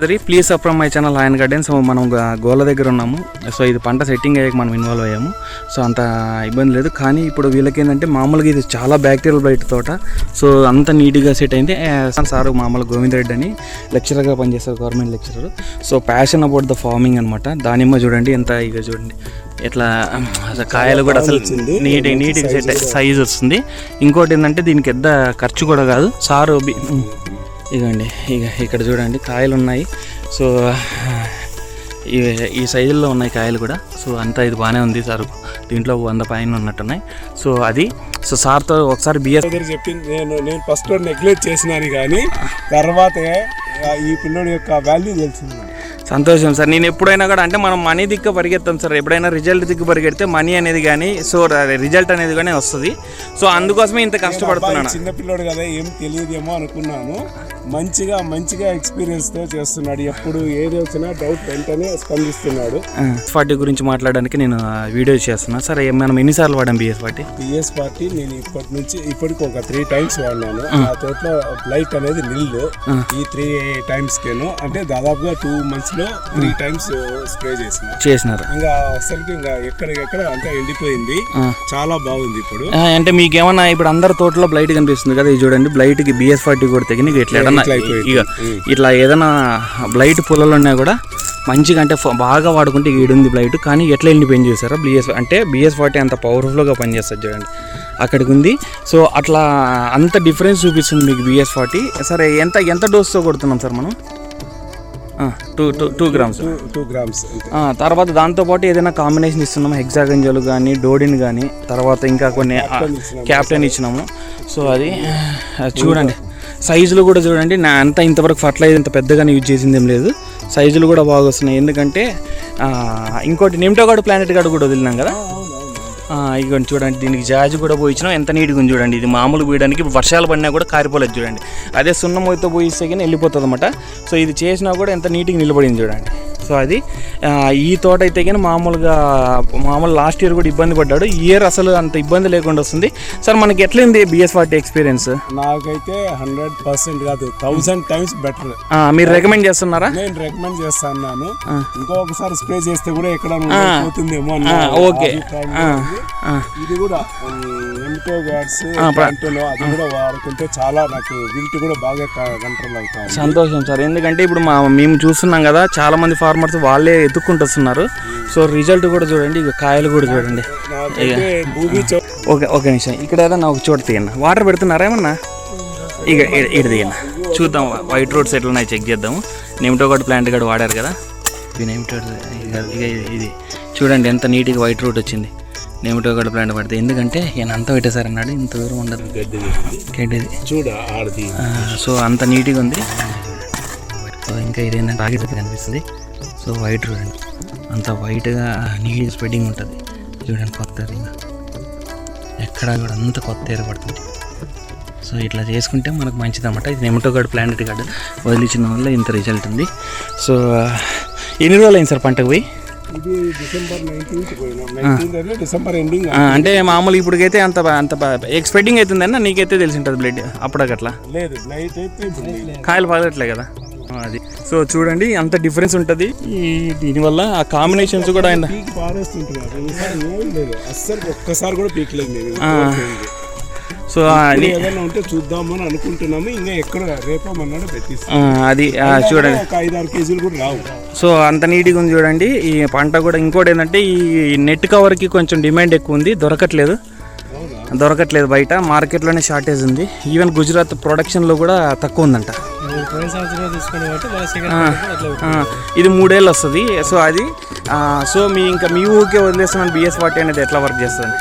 Please subscribe my channel ఆయన garden so మనం గోల దగ్గర ఉన్నాము. సో ఇది పంట సెట్టింగ్ అయ్యాక మనం ఇన్వాల్వ్ అయ్యాము. సో అంత ఇబ్బంది లేదు. కానీ ఇప్పుడు వీళ్ళకి ఏంటంటే మామూలుగా ఇది చాలా బ్యాక్టీరియల్ బయట తోట. సో అంత నీట్గా సెట్ అయింది. సార్ మామూలు గోవింద్ రెడ్డి అని లెక్చరర్గా పనిచేస్తారు government lecturer so passion about the farming అనమాట దానిమ్మ చూడండి ఎంత ఇక చూడండి. ఎట్లా అసలు కాయలు కూడా అసలు నీట్ నీట్గా సెట్ సైజ్ వస్తుంది. ఇంకోటి ఏంటంటే దీనికి పెద్ద ఖర్చు కూడా కాదు. సారు ఇగండి ఇక ఇక్కడ చూడండి కాయలు ఉన్నాయి సో ఈ ఈ సైజుల్లో ఉన్నాయి కాయలు కూడా. సో అంతా ఇది బాగానే ఉంది సార్. దీంట్లో వంద పైన ఉన్నట్టున్నాయి. సో అది సో సార్తో ఒకసారి బిఎస్ దగ్గర చెప్పింది నేను నేను ఫస్ట్ నెగ్లెక్ట్ చేసినాను కానీ తర్వాతే ఈ పిల్లోడి యొక్క వాల్యూ తెలిసింది. సంతోషం సార్. నేను ఎప్పుడైనా కూడా అంటే మనం మనీ దిక్కు పరిగెత్తాం సార్. ఎప్పుడైనా రిజల్ట్ దిక్కు పరిగెడితే మనీ అనేది కానీ సో రిజల్ట్ అనేది కానీ వస్తుంది. సో అందుకోసమే ఇంత కష్టపడుతున్నాను అబ్బాయి చిన్న పిల్లోడు కదా ఏం తెలియదేమో అనుకున్నాను. మంచిగా మంచిగా ఎక్స్పీరియన్స్తో చేస్తున్నాడు. ఎప్పుడు ఏది వచ్చినా డౌట్ వెంటనే స్పందిస్తున్నాడు. ఫార్టీ గురించి మాట్లాడడానికి నేను వీడియో చేస్తున్నా. సార్ మనం ఎన్నిసార్లు వాడాం బిఎస్ ఫార్టీ పిఎస్ పార్టీ నేను ఇప్పటి నుంచి ఇప్పటికి ఒక త్రీ టైమ్స్ వాడినాను. ఆ. తోటలో బ్లైట్ అనేది నిల్లు. ఈ త్రీ టైమ్స్ కేను. అంటే దాదాపుగా టూ మంత్స్లో త్రీ టైమ్స్ స్ప్రే చేసిన. చేసినారు. ఇంకా అసలుకి ఇంకా ఎక్కడికెక్కడ అంతా ఎండిపోయింది. చాలా బాగుంది ఇప్పుడు. అంటే మీకేమన్నా ఇప్పుడు అందరి తోటలో బ్లైట్ కనిపిస్తుంది కదా ఇది చూడండి. బ్లైట్కి బిఎస్ ఫార్టీ కూడా తగిన ఇట్లా ఏదన్నా ఇక ఇట్లా ఏదైనా బ్లైట్ పుల్లలు ఉన్నా కూడా మంచిగా అంటే బాగా వాడుకుంటే ఈడుంది బ్లైట్ కానీ ఎట్లా ఎండిపోయింది చూసారా? బిఎస్ అంటే బిఎస్ ఫార్టీ అంత పవర్ఫుల్గా పనిచేస్తుంది చూడండి. అక్కడికి ఉంది సో అట్లా అంత డిఫరెన్స్ చూపిస్తుంది మీకు బిఎస్ ఫార్టీ సరే ఎంత ఎంత డోస్తో కొడుతున్నాం సార్ మనం? Two two two grams two grams తర్వాత దాంతోపాటు ఏదైనా కాంబినేషన్ ఇస్తున్నాము? హెక్సాగంజలు కానీ డోడిన్ కానీ తర్వాత ఇంకా కొన్ని క్యాప్టెన్ ఇచ్చినాము. సో అది చూడండి. సైజులు కూడా చూడండి. నా అంత ఇంతవరకు ఫర్టిలైజర్ ఇంత పెద్దగానే యూజ్ చేసింది ఏం లేదు. సైజులు కూడా బాగా వస్తున్నాయి. ఎందుకంటే ఇంకోటి నిమ్టోగాడు ప్లానెట్ గాడు కూడా వదిలినాం కదా? ఇగోండి ఇదిగోండి చూడండి. దీనికి జాజి కూడా పోయించినాం. ఎంత నీట్గా ఉంది చూడండి. ఇది మామూలు పోయడానికి వర్షాలు పడినా కూడా కారిపోలేదు చూడండి. అదే సున్నం పోయిస్తే కానీ వెళ్ళిపోతుంది అనమాట సో ఇది చేసినా కూడా ఎంత నీట్గా నిలబడింది చూడండి. సో అది ఈ తోట అయితే కానీ మామూలుగా మామూలు లాస్ట్ ఇయర్ కూడా ఇబ్బంది పడ్డాడు. ఈ ఇయర్ అసలు అంత ఇబ్బంది లేకుండా వస్తుంది. సార్ మనకి ఎట్లయింది బిఎస్ ఫార్టీ ఎక్స్పీరియన్స్ నాకైతే హండ్రెడ్ పర్సెంట్ కాదు థౌసండ్ టైమ్స్ బెటర్ మీరు రికమెండ్ చేస్తున్నారా? నేను రికమెండ్ చేస్తాను ఇంకొకసారి స్ప్రే చేస్తే కూడా ఎక్కడ పోతుందేమో ఓకే. ఇది కూడా ఎంటో గాడ్స్ అది కూడా వాడుకుంటే చాలా నాకు విల్ట్ కూడా బాగా కంట్రోల్ అవుతా ఉంది. సంతోషం సార్. ఎందుకంటే ఇప్పుడు మా మేము చూస్తున్నాం కదా చాలా మంది ఫార్మర్స్ వాళ్ళే ఎత్తుక్కుంటూ వస్తున్నారు సో రిజల్ట్ కూడా చూడండి ఇక కాయలు కూడా చూడండి. ఓకే ఒక నిమిషం. ఇక్కడ ఏదన్నా ఒక చోట తీయన్న వాటర్ పెడుతున్నారా ఏమన్నా? ఇక ఇ- ఇటు తీయన్న చూద్దాం వైట్ రోడ్స్ ఎట్లా చెక్ చేద్దాము. నెమిటోగాడ్ ప్లాంట్ కూడా వాడారు కదా. ఇది ఇక ఇక ఇది- ఇది. చూడండి ఎంత నీట్గా వైట్ రోడ్ వచ్చింది. నెమిటోగాడ్ ప్లాంట్ పడితే. ఎందుకంటే ఈయన అంతా పెట్టేశారన్నాడు ఇంత దూరం ఉండదు. గడ్డిది. చూడ సో అంత నీట్గా ఉంది. సో ఇంకా ఇదేంటంటే రాగి దగ్గర కనిపిస్తుంది. సో వైట్ చూడండి. అంత వైట్గా నీట్ స్ప్రెడ్డింగ్ ఉంటుంది. చూడండి కొత్త ఇంకా ఎక్కడ కూడా అంత కొత్త ఏర్పడుతుంది సో ఇట్లా చేసుకుంటే మనకు మంచిది అనమాట ఇది నెమటోగాడ్ ప్లానెట్ గార్డ్ వదిలించిన వల్ల ఇంత రిజల్ట్ ఉంది. సో ఎన్ని రోజులు అయింది సార్ పంటకు పోయి? ఇది డిసెంబర్ నైన్టీన్త్ పోయినాం. డిసెంబర్ ఎండింగ్ అంటే. మామూలు ఇప్పటికైతే అంత అంత స్ప్రెడ్డింగ్ అవుతుందన్న నీకైతే తెలిసి ఉంటుంది బ్లడ్ అప్పటికట్లా. లేదు నైట్ అయితే. కాయలు పగలట్లే కదా. అది. సో చూడండి అంత డిఫరెన్స్ ఉంటుంది. ఈ దీనివల్ల ఆ కాంబినేషన్స్ కూడా ఆయన అస్సలు ఒక్కసారి కూడా పీకలేదు. సో ఏదైనా ఉంటే చూద్దామని అనుకుంటున్నాము. ఇంకా ఎక్కడ రేపో మన్నాడు పెట్టిస్తాం. అది చూడండి. ఒక ఐదు ఆరు కేజీలు కూడా రావు. సో అంత నీట్గా ఉంది చూడండి. ఈ పంట కూడా ఇంకోటి ఏంటంటే ఈ నెట్ కవర్కి కొంచెం డిమాండ్ ఎక్కువ ఉంది. దొరకట్లేదు. దొరకట్లేదు బయట. మార్కెట్లోనే షార్టేజ్ ఉంది. ఈవెన్ గుజరాత్ ప్రొడక్షన్లో కూడా తక్కువ ఉందంట. ఇది మూడేళ్ళు వస్తుంది. సో అది సో మీ ఇంకా మీ ఊరికే వదిలేస్తున్నాను. బిఎస్ ఫార్టీ అనేది ఎట్లా వర్క్ చేస్తుంది